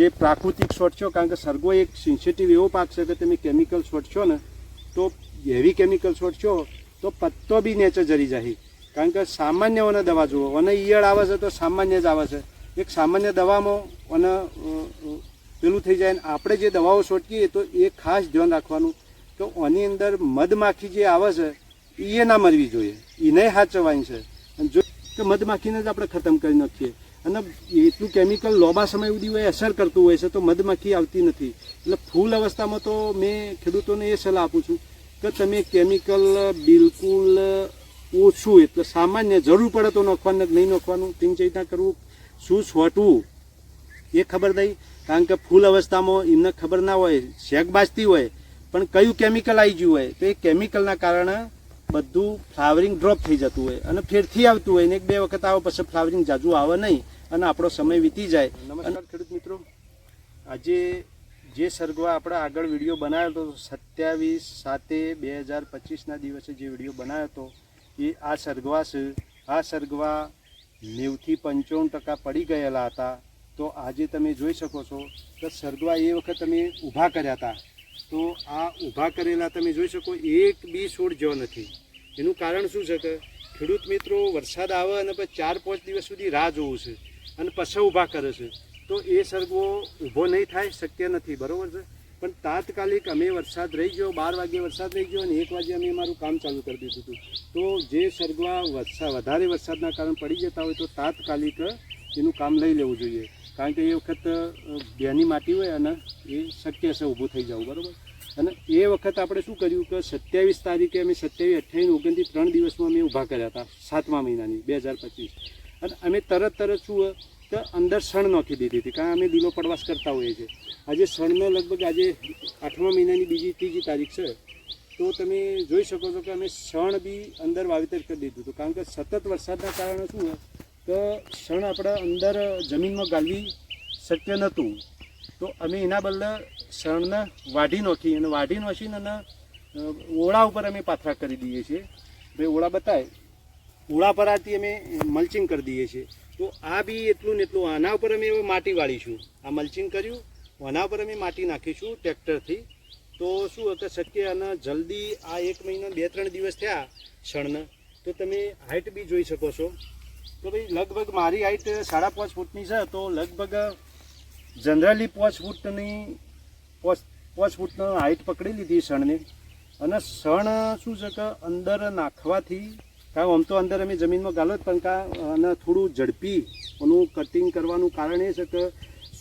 જે પ્રાકૃતિક છોડશો કારણ કે સરગો એક સિન્સેટિવ એવો પાક છે કે તમે કેમિકલ છોડશો ને, તો હેવી કેમિકલ છોડશો તો પત્તો બી નેચર જરી જાય કારણ કે સામાન્ય ઓને દવા જુઓ અને ઈયળ આવે છે તો સામાન્ય જ આવે છે. એક સામાન્ય દવામાં અને પેલું થઈ જાય ને આપણે જે દવાઓ છોટકીએ તો એ ખાસ ધ્યાન રાખવાનું કે એની અંદર મધમાખી જે આવે છે એ ના મરવી જોઈએ. એને હાચવાની છે. અને જો કે મધમાખીને જ આપણે ખતમ કરી નાખીએ. અને એટલું કેમિકલ લાંબા સમય સુધી હોય, અસર કરતું હોય છે, તો મધમાખી આવતી નથી. એટલે ફૂલ અવસ્થામાં તો મેં ખેડૂતોને એ સલાહ આપું છું કે તમે કેમિકલ બિલકુલ ઓછું, એટલે સામાન્ય, જરૂર પડે તો નોખવાનું, નહીં નોખવાનું ચિંતા કરવું, શું છોટવું એ ખબર થઈ કારણ કે ફૂલ અવસ્થામાં એમને ખબર ના હોય શેક બાજતી હોય, પણ કયું કેમિકલ આવી ગયું હોય, તો એ કેમિકલના કારણે બધું ફ્લાવરિંગ ડ્રોપ થઈ જતું હોય અને ફેરથી આવતું હોય ને એક બે વખત આવે પછી ફ્લાવરિંગ જાજુ આવે નહીં અને આપણો સમય વીતી જાય. નમસ્કાર ખેડૂત મિત્રો. આજે જે સરગવા આપણે આગળ વીડિયો બનાવ્યો હતો સત્યાવીસ સાતે બે હજાર પચીસના દિવસે જે વીડિયો બનાવ્યો હતો એ આ સરગવા છે. આ સરગવા નેવથી પંચાવન ટકા પડી ગયેલા હતા. તો આજે તમે જોઈ શકો છો કે સરગવા એ વખત તમે ઊભા કર્યા હતા. તો આ ઊભા કરેલા તમે જોઈ શકો, એક બી છોડ જો નથી. એનું કારણ શું છે કે ખેડૂત મિત્રો, વરસાદ આવે અને પછી ચાર પાંચ દિવસ સુધી રાહ જોવું છે અને પછી ઊભા કરે છે. તો એ સરગવો ઊભો નહીં થાય, શક્ય નથી, બરાબર છે? પણ તાત્કાલિક અમે વરસાદ રહી ગયો, બાર વાગે વરસાદ રહી ગયો અને એક વાગે અમે અમારું કામ ચાલુ કરી દીધું હતું. તો જે સરગવા વધારે વરસાદના કારણે પડી જતા હોય તો તાત્કાલિક એનું કામ લઈ લેવું જોઈએ. કારણ કે એ વખત બેની માટી હોય અને એ શક્ય છે, ઊભું થઈ જવું, બરાબર? અને એ વખત આપણે શું કર્યું કે સત્યાવીસ તારીખે અમે સત્યાવીસ, અઠ્યાવીસ, ઓગણત્રીસ ત્રણ દિવસમાં અમે ઊભા કર્યા હતા, સાતમા મહિનાની, બે હજાર પચીસ. અને અમે તરત તરત શું હોય તો અંદર શણ નાખી દીધી હતી, કારણ અમે લીલો પડવાસ કરતા હોઈએ છીએ. આજે શણનો લગભગ આજે આઠમા મહિનાની બીજી, ત્રીજી તારીખ છે. તો તમે જોઈ શકો છો કે અમે શણ બી અંદર વાવેતર કરી દીધું હતું, કારણ કે સતત વરસાદના કારણે શું કે શણ આપણે અંદર જમીનમાં ગાળવી શક્ય નહોતું. તો અમે એના બદલે શણને વાઢી નાખી અને વાઢી નાખીને અને ઓળા ઉપર અમે પાથરા કરી દઈએ છીએ. ભાઈ ઓળા બતાય. ઓળા પર આથી અમે મલ્ચિંગ કરી દઈએ છીએ. તો આ બી એટલું ને એટલું. આના ઉપર અમે માટી વાળીશું. આ મલ્ચિંગ કર્યું. આના ઉપર અમે માટી નાખીશું ટ્રેક્ટરથી. તો શું હતું શક્ય અને જલ્દી આ એક મહિના બે ત્રણ દિવસ થયા શણને તો તમે હાઇટ બી જોઈ શકો છો. તો ભાઈ, લગભગ મારી હાઇટ સાડા પાંચ ફૂટની છે, તો લગભગ જનરલી પાંચ ફૂટની, પાંચ પાંચ ફૂટનો હાઇટ પકડી લીધી શણની. અને શણ શું છે કે અંદર નાખવાથી, કાંઈ આમ તો અંદર અમે જમીનમાં ગાલો જ પણ કા અને થોડું ઝડપી એનું કટિંગ કરવાનું કારણ એ છે કે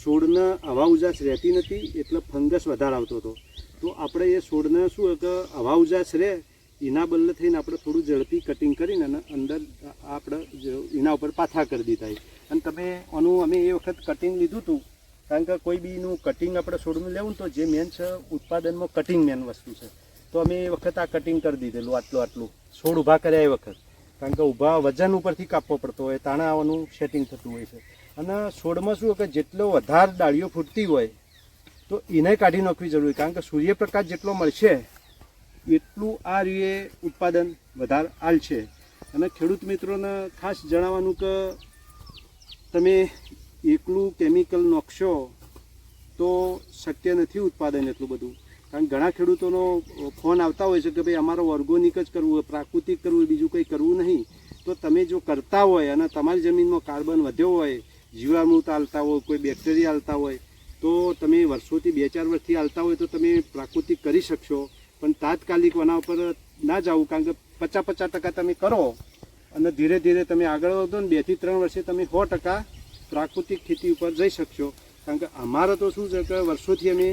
છોડને હવા ઉજાસ રહેતી નથી, એટલે ફંગસ વધારે આવતો હતો. તો આપણે એ છોડને શું કે હવા ઉજાસ રહે એના બદલે થઈને આપણે થોડું ઝડપી કટિંગ કરીને અને અંદર આપણે એના ઉપર પાથા કરી દીધા અને તમે આનું અમે એ વખત કટિંગ લીધું હતું, કારણ કે કોઈ બીનું કટિંગ આપણે છોડનું લેવું તો જે મેન છે ઉત્પાદનમાં કટિંગ મેન વસ્તુ છે. તો અમે એ વખત આ કટિંગ કરી દીધેલું, આટલું આટલું. છોડ ઊભા કર્યા એ વખત. કારણ કે ઊભા વજન ઉપરથી કાપવો પડતો હોય તાણા આવવાનું સેટિંગ થતું હોય છે. અને છોડમાં શું કે જેટલો વધારે ડાળીઓ ફૂટતી હોય, તો એને કાઢી નાખવી જરૂરી, કારણ કે સૂર્યપ્રકાશ જેટલો મળશે એટલું આ રીએ ઉત્પાદન વધારે હાલ છે. અને ખેડૂત મિત્રોને ખાસ જણાવવાનું કે તમે એકલું કેમિકલ નોખશો તો શક્ય નથી ઉત્પાદન એટલું બધું. કારણ ઘણા ખેડૂતોનો ફોન આવતા હોય છે કે ભાઈ અમારો ઓર્ગોનિક જ કરવું હોય, પ્રાકૃતિક કરવું હોય, બીજું કંઈ કરવું નહીં. તો તમે જો કરતા હોય અને તમારી જમીનમાં કાર્બન વધ્યો હોય, જીવામૃત હાલતા હોય, કોઈ બેક્ટેરિયા હાલતા હોય, તો તમે વર્ષોથી બે ચાર વર્ષથી હાલતા હોય તો તમે પ્રાકૃતિક કરી શકશો. પણ તાત્કાલિક વના ઉપર ના જાવું, કારણ કે પચાસ પચાસ ટકા તમે કરો અને ધીરે ધીરે તમે આગળ વધો ને બેથી ત્રણ વર્ષે તમે સો ટકા પ્રાકૃતિક ખેતી ઉપર જઈ શકશો. કારણ કે અમારે તો શું છે કે વર્ષોથી અમે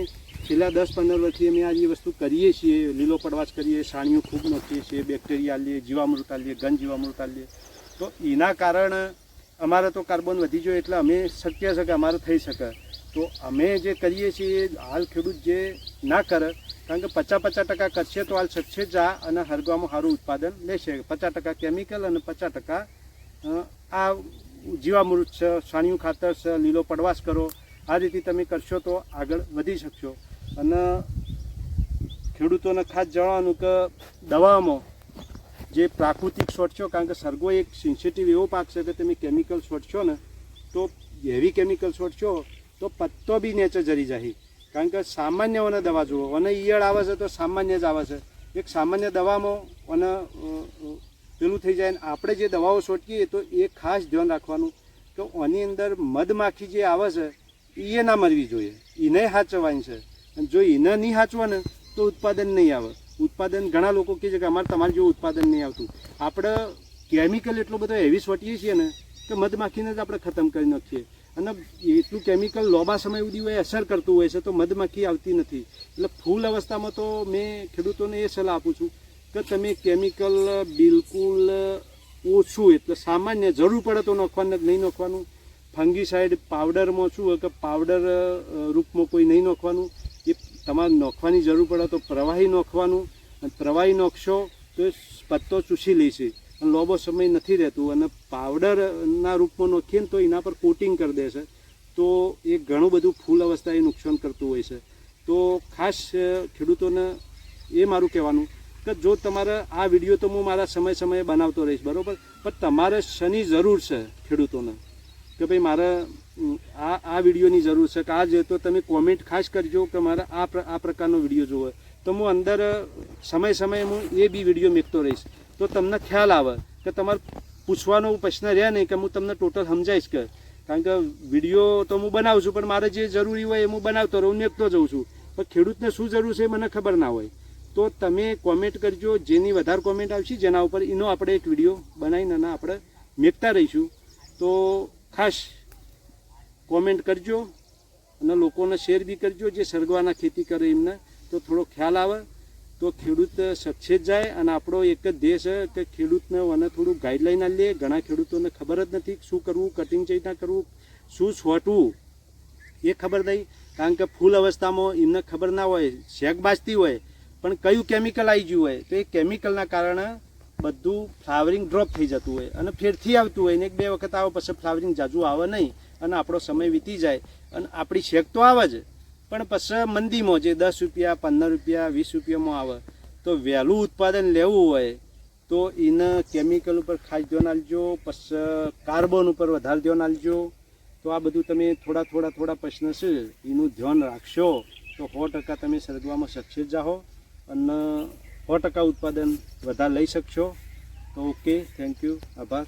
છેલ્લા દસ પંદર વર્ષથી અમે આ વસ્તુ કરીએ છીએ, લીલો પડવાશ કરીએ, સાણીઓ ખૂબ નાખીએ છીએ, બેક્ટેરિયા લઈએ જીવામૃત આલીએ ઘન જીવામૃત આલીએ. તો એના કારણે અમારે તો કાર્બન વધી જોઈએ એટલે અમે શક્ય છે કે અમારે થઈ શકે. તો અમે જે કરીએ છીએ, હાલ ખેડૂત જે ના કરે કારણ કે પચાસ પચાસ ટકા કરશે તો હાલ શકશે જ અને હરગવામાં સારું ઉત્પાદન લેશે. પચાસ ટકા કેમિકલ અને પચાસ ટકા આ જીવામૃત છે સાણિયું ખાતર છે, લીલો પડવાશ કરો, આ રીતે તમે કરશો તો આગળ વધી શકશો. અને ખેડૂતોને ખાસ જણાવવાનું કે દવામાં જે પ્રાકૃતિક છોડશો કારણ કે સરગો એક સેન્સિટિવ એવો પાક છે કે તમે કેમિકલ છોડશો ને, તો હેવી કેમિકલ છોડશો તો પત્તો બી નેચર જરી જાય કારણ કે સામાન્ય ઓને દવા જુઓ. અને ઈયળ આવે છે તો સામાન્ય જ આવે છે. એક સામાન્ય દવામાં અને પેલું થઈ જાય આપણે જે દવાઓ છોટકીએ તો એ ખાસ ધ્યાન રાખવાનું કે એની અંદર મધમાખી જે આવે છે એ ના મરવી જોઈએ. એને સાચવવાની છે. અને જો એને નહીં સાચવા ને તો ઉત્પાદન નહીં આવે. ઉત્પાદન ઘણા લોકો કહે છે કે અમારે તમારે જેવું ઉત્પાદન નહીં આવતું. આપણે કેમિકલ એટલો બધો હેવી છોટીએ છીએ ને કે મધમાખીને જ આપણે ખતમ કરી નાખીએ. અને એટલું કેમિકલ લાંબા સમય સુધી હોય, અસર કરતું હોય છે, તો મધમાખી આવતી નથી. એટલે ફૂલ અવસ્થામાં તો મેં ખેડૂતોને એ સલાહ આપું છું કે તમે કેમિકલ બિલકુલ ઓછું, એટલે સામાન્ય, જરૂર પડે તો નાખવાનું નહીં નાખવાનું. ફંગીસાઇડ પાવડરમાં શું હોય કે પાવડર રૂપમાં કોઈ નહીં નાખવાનું. એ તમારે નાખવાની જરૂર પડે તો પ્રવાહી નાખવાનું. અને પ્રવાહી નાખશો તો પત્તો ચૂસી લેશે લાંબો સમય નથી રહેતું અને પાવડરના રૂપમાં નોખીને તો એના પર કોટિંગ કરી દે છે. તો એ ઘણું બધું ફૂલ અવસ્થા એ નુકસાન કરતું હોય છે. તો ખાસ ખેડૂતોને એ મારું કહેવાનું કે જો તમારે આ વીડિયો તો હું મારા સમય સમયે બનાવતો રહીશ, બરાબર? પણ તમારે શની જરૂર છે ખેડૂતોને કે ભાઈ મારે આ આ વિડીયોની જરૂર છે કે આ જે તો તમે કોમેન્ટ ખાસ કરજો કે મારે આ આ પ્રકારનો વીડિયો જોવો. તો હું અંદર સમય સમયે હું એ બી વીડિયો મેકતો રહીશ. તો તમને ખ્યાલ આવે કે તમારે પૂછવાનો પ્રશ્ન રહે નહીં કે હું તમને ટોટલ સમજાવીશ કે. કારણ કે વીડિયો તો હું બનાવું છું, પણ મારે જે જરૂરી હોય એ હું બનાવતો રહું, નેકતો જઉં છું. પણ ખેડૂતને શું જરૂર છે એ મને ખબર ના હોય. તો તમે કોમેન્ટ કરજો, જેની વધારે કોમેન્ટ આવશે જેના ઉપર એનો આપણે એક વીડિયો બનાવીને અને આપણે મેકતા રહીશું. તો ખાસ કોમેન્ટ કરજો અને લોકોને શેર બી કરજો, જે સરગવાના ખેતી કરે એમને. તો થોડો ખ્યાલ આવે તો ખેડૂત સક્સેસ જાય અને આપણો એક જ દેશ કે ખેડૂતને અને થોડું ગાઈડલાઈન આપીએ. ઘણા ખેડૂતોને ખબર જ નથી શું કરવું કટિંગ જે ના કરવું, શું છોટવું એ ખબર નહીં. કારણ કે ફૂલ અવસ્થામાં એમને ખબર ના હોય, શેક બાજતી હોય, પણ કયું કેમિકલ આવી ગયું હોય, તો એ કેમિકલના કારણે બધું ફ્લાવરિંગ ડ્રોપ થઈ જતું હોય અને ફેરથી આવતું હોય ને એક બે વખત આવે પછી ફ્લાવરિંગ જાજુ આવે નહીં અને આપણો સમય વીતી જાય અને આપણી શેક તો આવે જ. પણ પછી મંદીમાં જે દસ રૂપિયા, પંદર રૂપિયા, વીસ રૂપિયામાં આવે, તો વહેલું ઉત્પાદન લેવું હોય, તો એને કેમિકલ ઉપર ખાસ ધ્યાન આપજો, પછી કાર્બન ઉપર વધારે ધ્યાન આપજો. તો આ બધું તમે થોડા થોડા થોડા પ્રશ્ન છે, એનું ધ્યાન રાખશો, તો સો ટકા તમે સરગવામાં સક્ષેસ જાઓ અને સો ટકા ઉત્પાદન વધારે લઈ શકશો. તો ઓકે થેન્ક યુ આભાર.